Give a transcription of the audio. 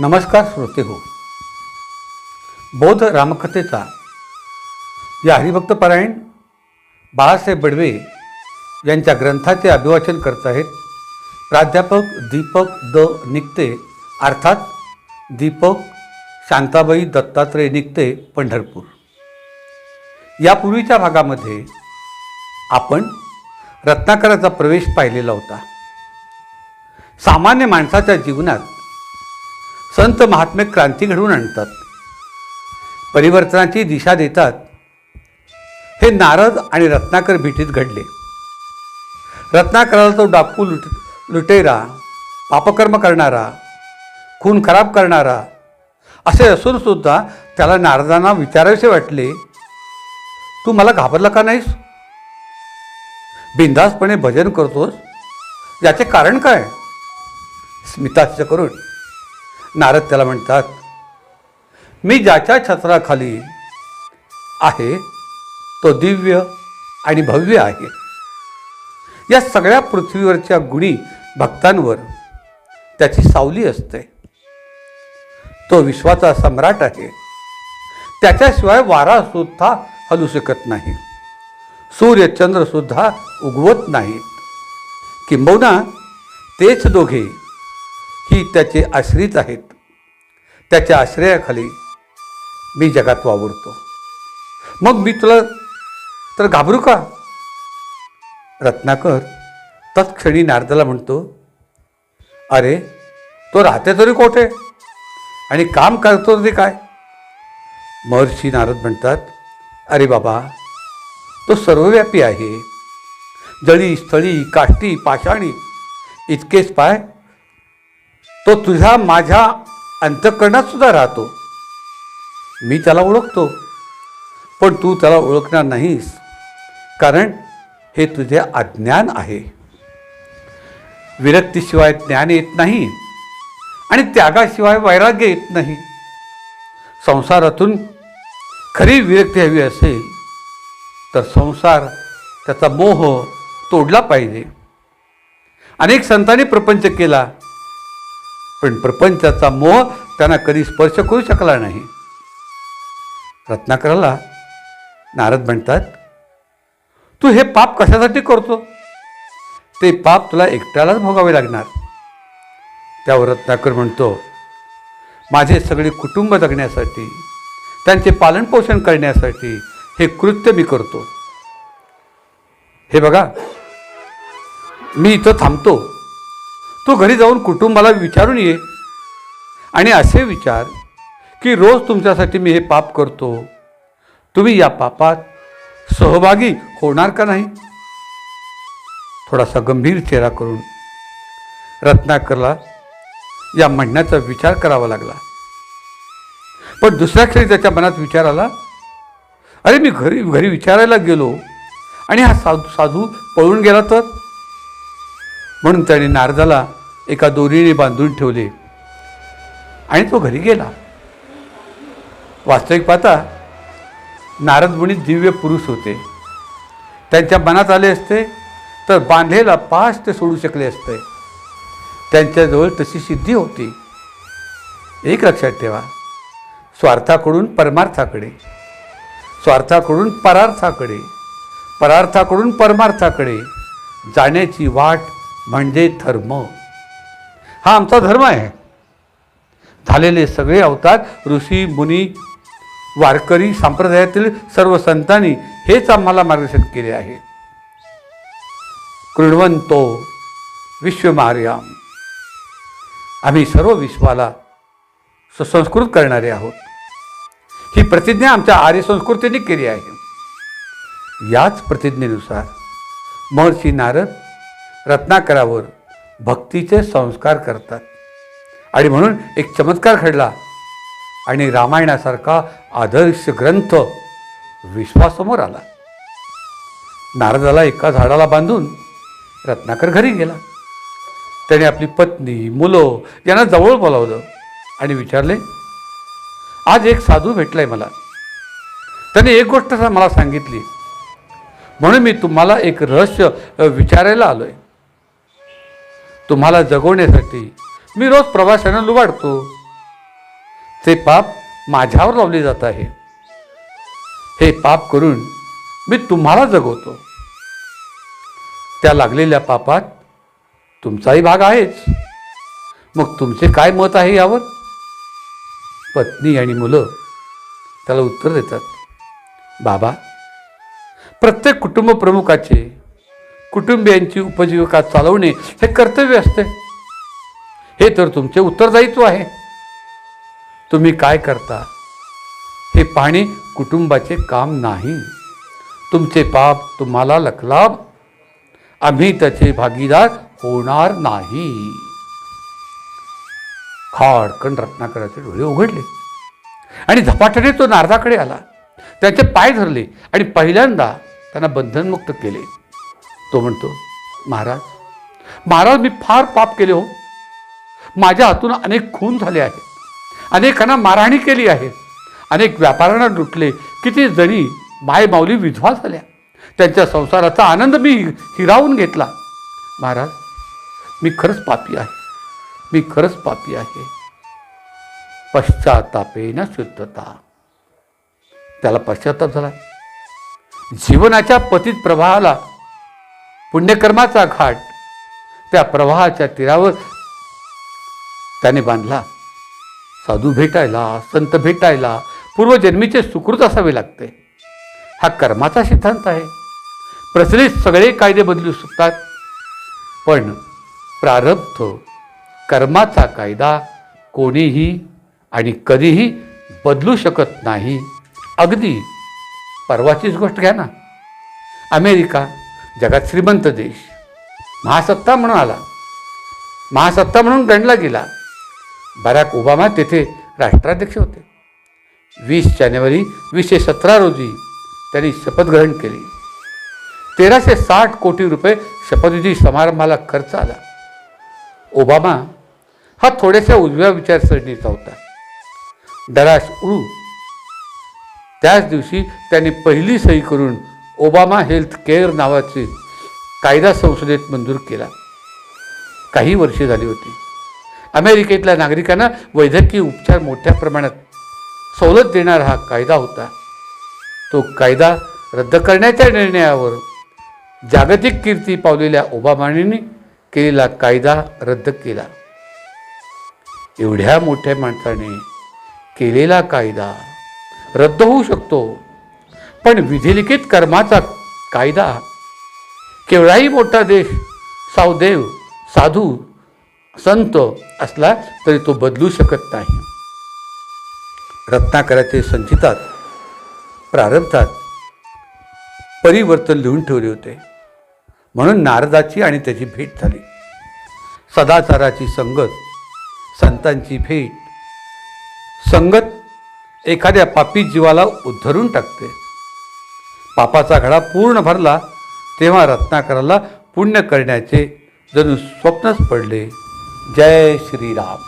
नमस्कार श्रोते हो. बौद्ध रामकथेचा या हरिभक्त बाळासाहेब बडवे यांच्या ग्रंथाचे अभिवाचन करत आहेत. प्राध्यापक दीपक द निकते अर्थात दीपक शांताबाई दत्तात्रय निकते पंढरपूर. यापूर्वीच्या भागामध्ये आपण रत्नाकराचा प्रवेश पाहिलेला होता. सामान्य माणसाच्या जीवनात संत महात्मे क्रांती घडवून आणतात. परिवर्तनाची दिशा देतात. हे नारद आणि रत्नाकर भेटीत घडले. रत्नाकराला तो डाकू लुट लुटेरा पापकर्म करणारा खून खराब करणारा असे असूनसुद्धा त्याला नारदांना विचारायचे वाटले तू मला घाबरला का नाहीस? बिंदासपणे भजन करतोस? याचे कारण काय? स्मिताच करून नारद त्याला म्हणतात मी ज्याच्या छत्राखाली आहे तो दिव्य आणि भव्य आहे. या सगळ्या पृथ्वीवरच्या गुणी भक्तांवर त्याची सावली असते. तो विश्वाचा सम्राट आहे. त्याच्याशिवाय वारा सुद्धा हलू शकत नाही. सूर्य चंद्र सुद्धा उगवत नाहीत किंबहुना तेच दोघे ही त्याचे आश्रित आहेत. त्याच्या आश्रयाखाली मी जगात वावरतो. मग मी तुला तर घाबरू का? रत्नाकर तत्क्षणी नारदाला म्हणतो अरे तो राहते तरी कोठे? आणि काम करतो तरी काय? महर्षी नारद म्हणतात अरे बाबा तो सर्वव्यापी आहे. जळी स्थळी काष्टी पाषाणी इतकेच पाय तो तुझ्या माझ्या अंतकरणात सुद्धा राहतो. मी त्याला ओळखतो. पण तू त्याला ओळखणार नाहीस. कारण हे तुझे अज्ञान आहे. विरक्तीशिवाय ज्ञान येत नाही आणि त्यागाशिवाय वैराग्य येत नाही. संसारातून खरी विरक्ती हवी असेल तर संसार त्याचा मोह तोडला पाहिजे. अनेक संतांनी प्रपंच केला. पण प्रपंचाचा मोह त्यांना कधी स्पर्श करू शकला नाही. रत्नाकराला नारद म्हणतात तू हे पाप कशासाठी करतो? ते पाप तुला एकट्यालाच भोगावे लागणार. त्यावर रत्नाकर म्हणतो माझे सगळे कुटुंब जगण्यासाठी त्यांचे पालनपोषण करण्यासाठी हे कृत्य मी करतो. हे बघा मी इथं थांबतो. तू घरी जाऊन कुटुंबाला विचारून ये. आणि असे विचार की रोज तुमच्यासाठी मी हे पाप करतो. तुम्ही या पापात सहभागी होणार का नाही? थोडासा गंभीर चेहरा करून रत्नाकरला या म्हणण्याचा विचार करावा लागला. पण दुसऱ्या क्षणी त्याच्या मनात विचार आला अरे मी घरी घरी विचारायला गेलो आणि हा साधू साधू पळून गेला तर? म्हणून त्याने नारदाला एका दोरीने बांधून ठेवले. आणि तो घरी गेला. वास्तविक पाहता नारद मुनी दिव्य पुरुष होते. त्यांच्या मनात आले असते तर बांधलेला पास ते सोडू शकले असते. त्यांच्याजवळ तशी सिद्धी होती. एक लक्षात ठेवा स्वार्थाकडून परमार्थाकडे स्वार्थाकडून परार्थाकडे परार्थाकडून परमार्थाकडे जाण्याची वाट म्हणजे धर्म. हा आमचा धर्म आहे. झालेले सगळे अवतार ऋषी मुनी वारकरी संप्रदायातील सर्व संतांनी हेच आम्हाला मार्गदर्शन केले आहे. कृणवंतो विश्वमार्याम. आम्ही सर्व विश्वाला सुसंस्कृत करणारे आहोत. ही प्रतिज्ञा आमच्या आर्य संस्कृतीने केली आहे. याच प्रतिज्ञेनुसार महर्षी नारद रत्नाकरावर भक्तीचे संस्कार करतात. आणि म्हणून एक चमत्कार घडला. आणि रामायणासारखा आदर्श ग्रंथ विश्वासमोर आला. नारदाला एका झाडाला बांधून रत्नाकर घरी गेला. त्याने आपली पत्नी मुलं यांना जवळ बोलावलं आणि विचारले आज एक साधू भेटलाय मला. त्याने एक गोष्ट मला सांगितली. म्हणून मी तुम्हाला एक रहस्य विचारायला आलो आहे तुम्हाला जगवण्यासाठी मी रोज प्रवाशांना लुबाडतो. ते पाप माझ्यावर लावले जात आहे हे पाप करून मी तुम्हाला जगवतो. त्या लागलेल्या पापात तुमचाही भाग आहेच. मग तुमचे काय मत आहे यावर? पत्नी आणि मुलं त्याला उत्तर देतात. बाबा प्रत्येक कुटुंब प्रमुखाचे कुटुंबियांची उपजीविका चालवणे हे कर्तव्य असते. हे तर तुमचे उत्तरदायित्व आहे. तुम्ही काय करता? हे पाहणे कुटुंबाचे काम नाही. तुमचे पाप तुम्हाला लखलाभ आम्ही त्याचे भागीदार होणार नाही. खाडकन रत्नाकराचे डोळे उघडले. आणि झपाट्याने तो नारदाकडे आला. त्याचे पाय धरले आणि पहिल्यांदा त्यांना बंधनमुक्त केले. तो म्हणतो महाराज महाराज मी फार पाप केले हो. माझ्या हातून अनेक खून झाले आहेत. अनेकांना मारहाणी केली आहे. अनेक व्यापाऱ्यांना लुटले. किती जणी मायमाऊली विधवा झाल्या. त्यांच्या संसाराचा आनंद मी हिरावून घेतला. महाराज मी खरंच पापी आहे. मी खरंच पापी आहे. पश्चातापेन शुद्धता. त्याला पश्चाताप झाला. जीवनाच्या पतित प्रवाहाला पुण्यकर्माचा घाट त्या प्रवाहाच्या तीरावर त्याने बांधला. साधू भेटायला संत भेटायला पूर्वजन्मीचे सुकृत असावे लागते. हा कर्माचा सिद्धांत आहे. प्रचलित सगळे कायदे बदलू शकतात. पण प्रारब्ध कर्माचा कायदा कोणीही आणि कधीही बदलू शकत नाही. अगदी परवाचीच गोष्ट घ्या ना. अमेरिका जगात श्रीमंत देश. महासत्ता म्हणून आला. महासत्ता म्हणून गणला गेला. बराक ओबामा तेथे राष्ट्राध्यक्ष होते. वीस जानेवारी वीसशे सतरा रोजी त्यांनी शपथग्रहण केली. तेराशे साठ कोटी रुपये शपथविधी समारंभाला खर्च आला. ओबामा हा थोड्याशा उजव्या विचारसरणीचा होता. डराश उळू त्याच दिवशी त्यांनी पहिली सही करून ओबामा हेल्थ केअर नावाचे कायदा संसदेत मंजूर केला. काही वर्षे झाली होती. अमेरिकेतल्या नागरिकांना वैद्यकीय उपचार मोठ्या प्रमाणात सवलत देणारा हा कायदा होता. तो कायदा रद्द करण्याच्या निर्णयावर जागतिक कीर्ती पावलेल्या ओबामाने केलेला कायदा रद्द केला. एवढ्या मोठ्या माणसाने केलेला कायदा रद्द होऊ शकतो. पण विधिलिखित कर्माचा कायदा. केवढाही मोठा देश सावदेव साधू संत असला तरी तो बदलू शकत नाही. रत्नाकराचे संचितात प्रारंभात परिवर्तन लिहून ठेवले होते. म्हणून नारदाची आणि त्याची भेट झाली. सदाचाराची संगत संतांची भेट. संगत एखाद्या पापी जीवाला उद्धरून टाकते. पापाचा घडा पूर्ण भरला तेव्हा रत्नाकराला पुण्य करण्याचे जणू स्वप्नच पडले. जय श्रीराम.